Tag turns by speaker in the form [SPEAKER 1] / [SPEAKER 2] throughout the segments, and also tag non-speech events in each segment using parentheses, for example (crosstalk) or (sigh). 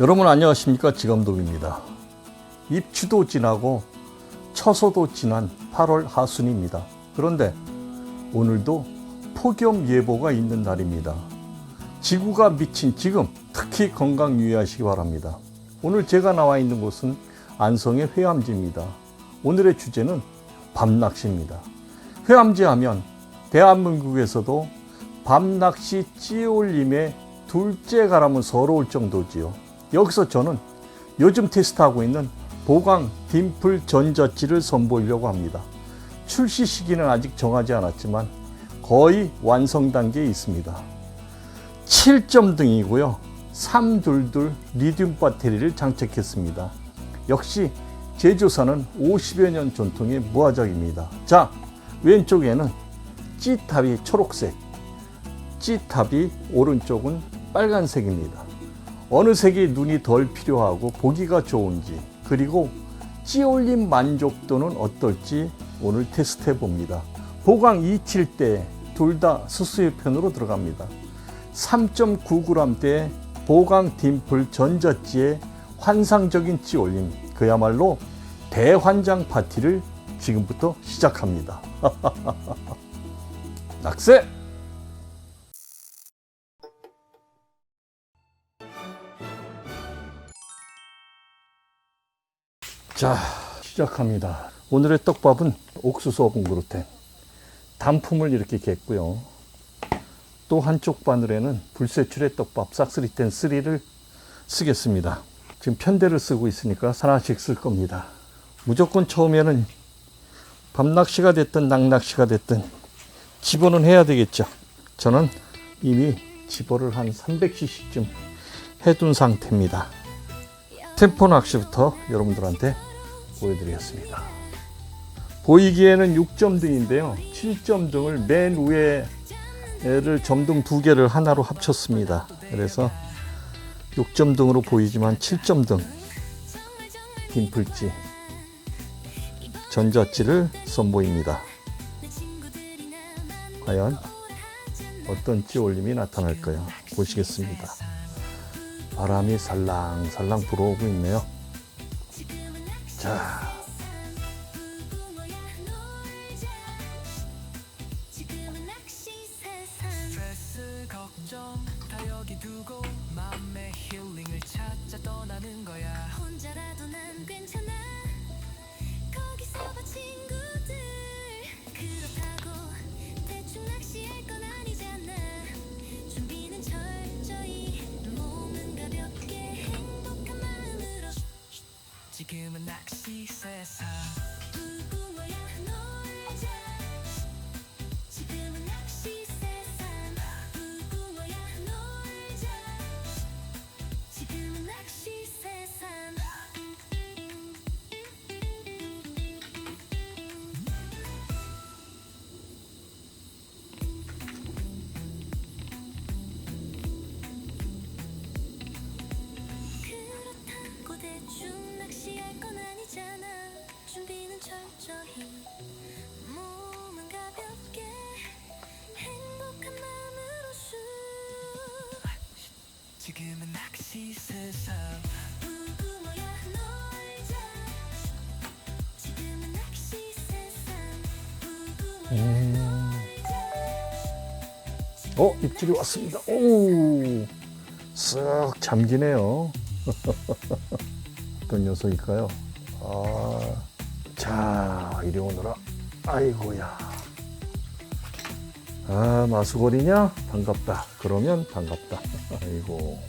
[SPEAKER 1] 여러분 안녕하십니까 지감독입니다. 입추도 지나고 처서도 지난 8월 하순입니다. 그런데 오늘도 폭염 예보가 있는 날입니다. 지구가 미친 지금 특히 건강 유의하시기 바랍니다. 오늘 제가 나와 있는 곳은 안성의 회암지입니다. 오늘의 주제는 밤낚시입니다. 회암지 하면 대한민국에서도 밤낚시 찌올림의 둘째 가라면 서러울 정도지요. 여기서 저는 요즘 테스트하고 있는 보강 딤플 전자찌를 선보이려고 합니다. 출시 시기는 아직 정하지 않았지만 거의 완성 단계에 있습니다. 7점 등이고요. 322 리튬 배터리를 장착했습니다. 역시 제조사는 50여 년 전통의 무화작입니다. 자, 왼쪽에는 찌탑이 초록색, 찌탑이 오른쪽은 빨간색입니다. 어느 색이 눈이 덜 필요하고 보기가 좋은지 그리고 찌올림 만족도는 어떨지 오늘 테스트해 봅니다. 보강 2칠 때 둘 다 수수의 편으로 들어갑니다. 3.9g대의 보강 딤플 전자찌의 환상적인 찌올림 그야말로 대환장 파티를 지금부터 시작합니다. (laughs) 낙세! 자, 시작합니다. 오늘의 떡밥은 옥수수 오븐 그루텐. 단품을 이렇게 겠고요. 또 한쪽 바늘에는 불세출의 떡밥 싹스리텐 3를 쓰겠습니다. 지금 편대를 쓰고 있으니까 하나씩 쓸 겁니다. 무조건 처음에는 밤낚시가 됐든 낙낚시가 됐든 집어는 해야 되겠죠. 저는 이미 집어를 한 300cc쯤 해둔 상태입니다. 템포 낚시부터 여러분들한테 보여드리겠습니다. 보이기에는 6점 등인데요. 7점 등을 맨 위에를 점등 두 개를 하나로 합쳤습니다. 그래서 6점 등으로 보이지만 7점 등 딤플지 전자찌를 선보입니다. 과연 어떤 찌 올림이 나타날까요? 보시겠습니다. 바람이 살랑살랑 불어오고 있네요. 자,
[SPEAKER 2] 거기서 봐 친구들. 그렇다고 대충 낚시할 건
[SPEAKER 1] 어 입질이 왔습니다. 오, 쓱 잠기네요. (laughs) 어떤 녀석일까요? 아, 자 이리 오너라. 아이고야. 아 마수거리냐? 반갑다. 그러면 반갑다. (laughs) 아이고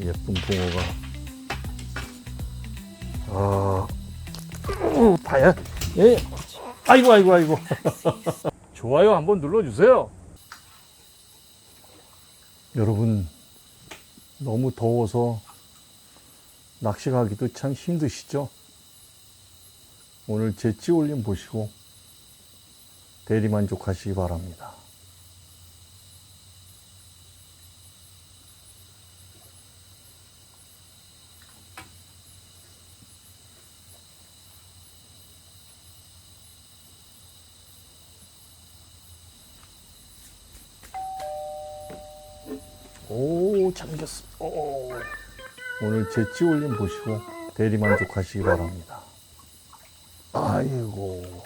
[SPEAKER 1] 예쁜 붕어가. 아, 오, 봐야. 예. 아이고 아이고 아이고. (laughs) 좋아요 한번 눌러주세요. 여러분 너무 더워서 낚시 가기도 참 힘드시죠? 오늘 제 찌올림 보시고 대리만족하시기 바랍니다. 오, 오, 잠겼어. 오. 오늘 제 찌올림 보시고 대리만족하시기 바랍니다. 아이고,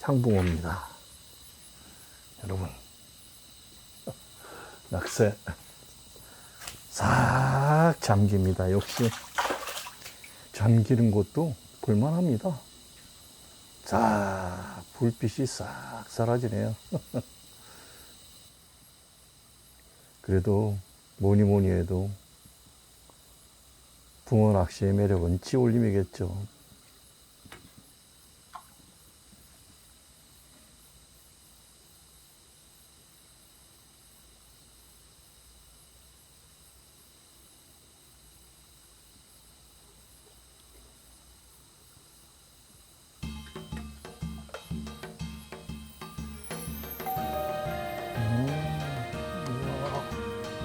[SPEAKER 1] 향붕어입니다. 여러분, (laughs) 낙새 싹 잠깁니다. 역시 잠기는 것도 볼만합니다. 자, 불빛이 싹 사라지네요. (laughs) 그래도 뭐니 뭐니 해도 붕어 낚시의 매력은 찌올림이겠죠.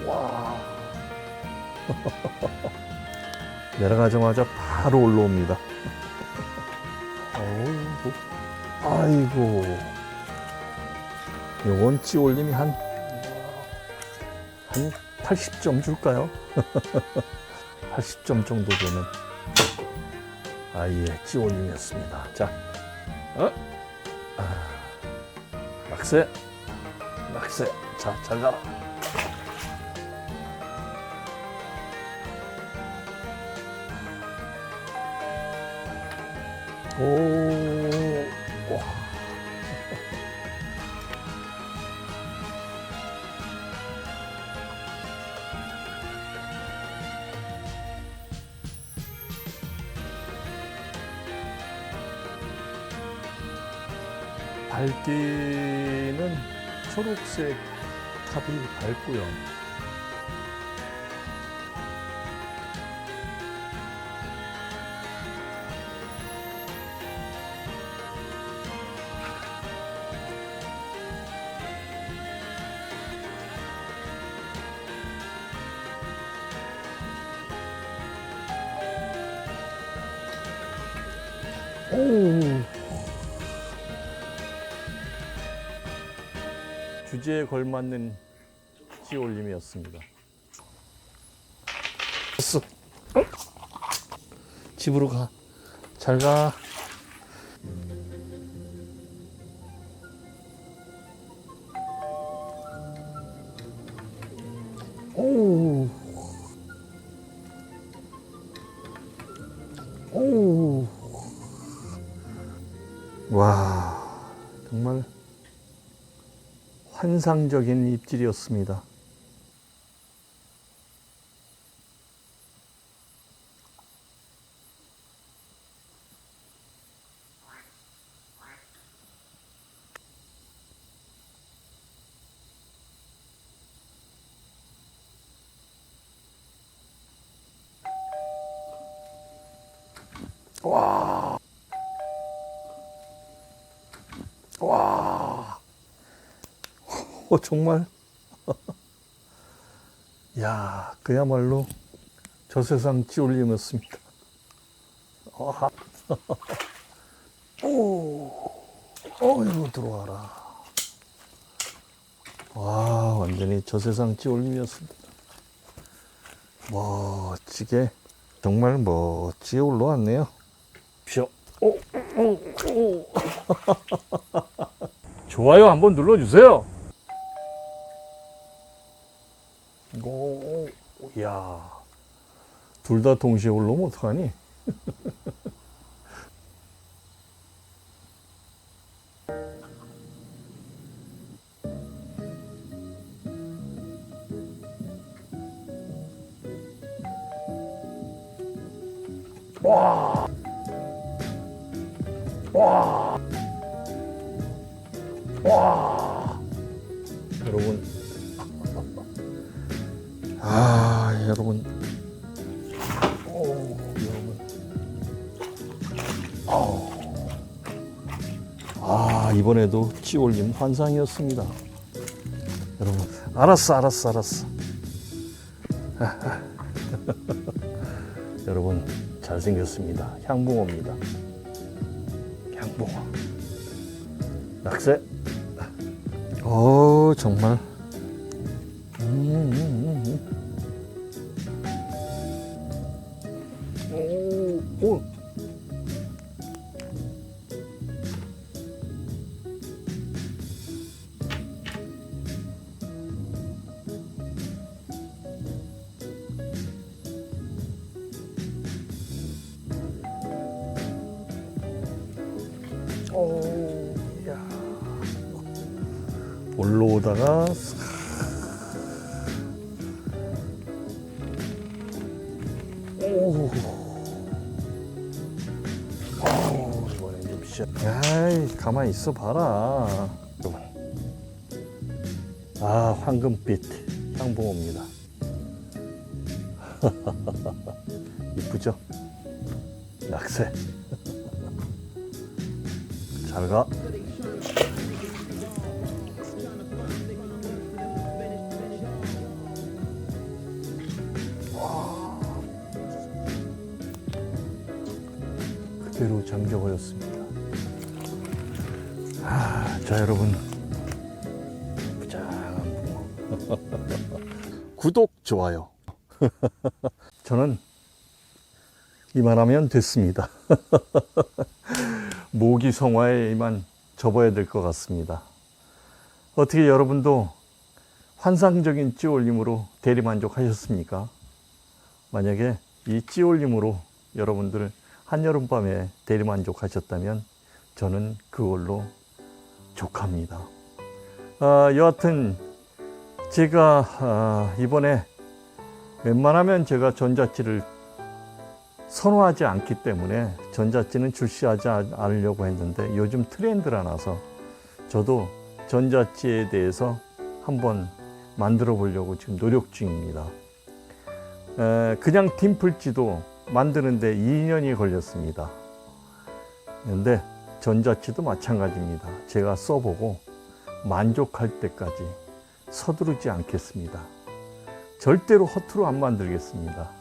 [SPEAKER 1] 와. 내려가자마자 바로 올라옵니다. 어이구, 아이고. 요건 찌올림이 한, 한 80점 줄까요? (laughs) 80점 정도 되는 아 예 찌올림이었습니다. 자, 어? 아, 낙새, 낙새. 자, 잘 가라. 오, 와. 밝기는 초록색 탑이 밝고요. 오. 주제에 걸맞는 찌올림이었습니다. 됐어. 어? 집으로 가. 잘 가. 환상적인 입질이었습니다. 와. 어, 정말. (laughs) 야, 그야말로 저 세상 찌올림이었습니다. 아. (laughs) 오, 어이구, 들어와라. 와, 완전히 저 세상 찌올림이었습니다. 멋지게, 정말 멋지게 올라왔네요. 표. 오, 오, 오. (laughs) 좋아요 한번 눌러주세요. 오, 야, 둘 다 동시에 올라오면 어떡하니? 와, 와, 와, 여러분. 아, 여러분. 이번에도 찌올림 환상이었습니다. 여러분, 알았어, 알았어, 알았어. (laughs) 여러분, 잘생겼습니다. 향붕어입니다. 향붕어. 낙새. 어, 정말. 음, 음, 음, 오, 야. 올라오다가 싹. 오. 오, 이번엔 좀 시작. 아이, 가만히 있어 봐라. 여러분. 아, 황금빛 향봉어입니다. (laughs) 이쁘죠? 낙새. 잘 가. 그대로 잠겨버렸습니다. 아, 자 여러분. (laughs) 구독, 좋아요. (laughs) 저는 이만하면 됐습니다. (laughs) 모기 성화에 이만 접어야 될 것 같습니다. 어떻게 여러분도 환상적인 찌올림으로 대리만족하셨습니까? 만약에 이 찌올림으로 여러분들 한여름밤에 대리만족하셨다면 저는 그걸로 족합니다. 아, 여하튼 제가 아, 이번에 웬만하면 제가 전자찌를 선호하지 않기 때문에 전자찌는 출시하지 않으려고 했는데 요즘 트렌드라 나서 저도 전자찌에 대해서 한번 만들어 보려고 지금 노력 중입니다. 에, 그냥 딤플찌도 만드는데 2년이 걸렸습니다. 그런데 전자찌도 마찬가지입니다. 제가 써보고 만족할 때까지 서두르지 않겠습니다. 절대로 허투루 안 만들겠습니다.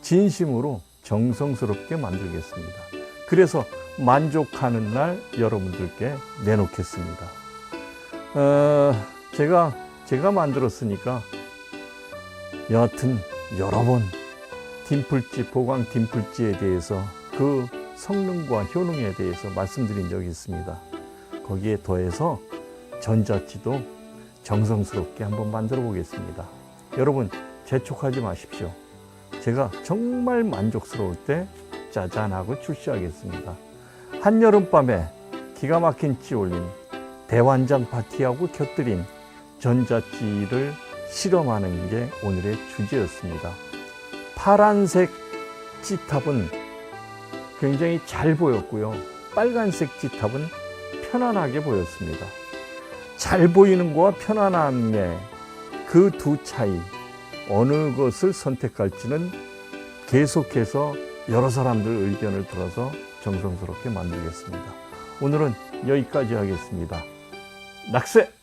[SPEAKER 1] 진심으로 정성스럽게 만들겠습니다. 그래서 만족하는 날 여러분들께 내놓겠습니다. 어, 제가 제가 만들었으니까 여하튼 여러 번 딤플지 보강 딤플지에 대해서 그 성능과 효능에 대해서 말씀드린 적이 있습니다. 거기에 더해서 전자찌도 정성스럽게 한번 만들어 보겠습니다. 여러분 재촉하지 마십시오. 제가 정말 만족스러울 때 짜잔하고 출시하겠습니다. 한여름밤에 기가 막힌 찌올림 대환장 파티하고 곁들인 전자찌를 실험하는 게 오늘의 주제였습니다. 파란색 찌탑은 굉장히 잘 보였고요. 빨간색 찌탑은 편안하게 보였습니다. 잘 보이는 거와 편안함의 그 두 차이, 어느 것을 선택할지는 계속해서 여러 사람들 의견을 들어서 정성스럽게 만들겠습니다. 오늘은 여기까지 하겠습니다. 낙세!